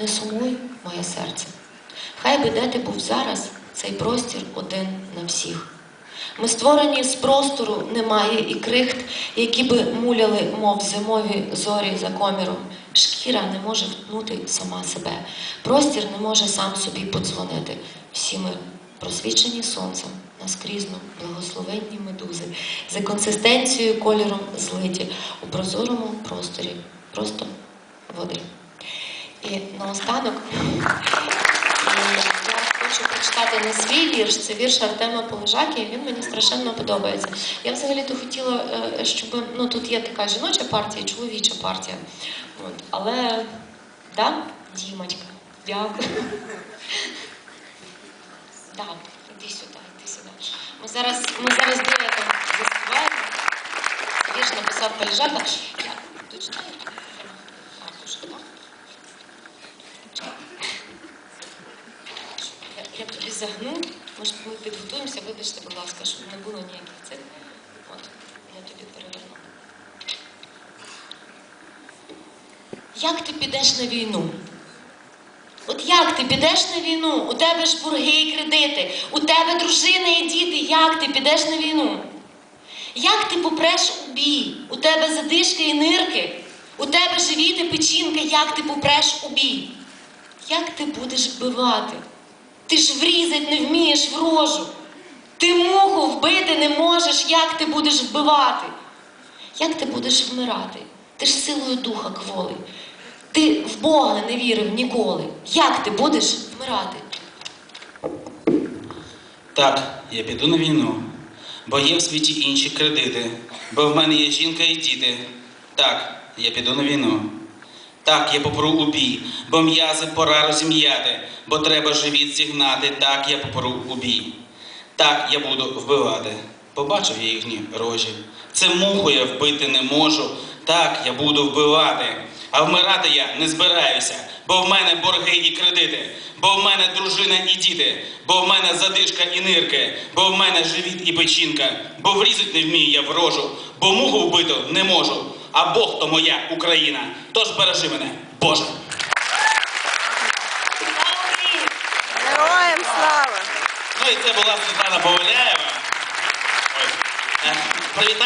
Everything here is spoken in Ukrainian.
не сумуй, моє серце. Хай би де ти був зараз, цей простір один на всіх. Ми створені з простору, немає і крихт, які би муляли, мов зимові зорі за коміром. Шкіра не може втнути сама себе. Простір не може сам собі подзвонити. Всі ми просвічені сонцем, наскрізно, благословенні медузи, за консистенцією кольором злиті у прозорому просторі, просто води. Наостанок я хочу прочитати не свій вірш, це вірш Артема Полежаки, і він мені страшенно подобається. Я взагалі-то хотіла, е, щоб ну тут є така жіноча партія, чоловіча партія. От, але да, Дімочка, дякую. Да, іди сюди, іди сюди. Ми зараз, ми зараз дуетом заспіваємо. Вірш написав Полежака. Я дочитаю. Артушка, так? Загну, може ми підготуємося, вибачте, будь ласка, щоб не було ніяких цих. От, я тобі переверну. Як ти підеш на війну? От як ти підеш на війну? У тебе ж борги і кредити, у тебе дружина і діти. Як ти підеш на війну? Як ти попреш у бій? У тебе задишки і нирки, у тебе живіт і печінка, як ти попреш у бій? Як ти будеш вбивати? Ти ж врізать не вмієш в рожу. Ти муху вбити не можеш, як ти будеш вбивати? Як ти будеш вмирати? Ти ж силою духа кволий. Ти в Бога не вірив ніколи. Як ти будеш вмирати? Так, я піду на війну, бо є в світі інші кредити, бо в мене є жінка і діти. Так, я піду на війну. Так, я попру у бій, бо м'язи пора розім'яти, бо треба живіт зігнати. Так, я попру у бій. Так, я буду вбивати. Побачив я їхні рожі. Це муху я вбити не можу. Так, я буду вбивати. А вмирати я не збираюся, бо в мене борги і кредити, бо в мене дружина і діти, бо в мене задишка і нирки, бо в мене живіт і печінка, бо врізать не вмію я в рожу, бо муху вбито не можу. А Бог то моя Україна. Тож бережи мене, Боже. Героям слава! Ну і це була Світлана Поваляєва. Е, Привітайте.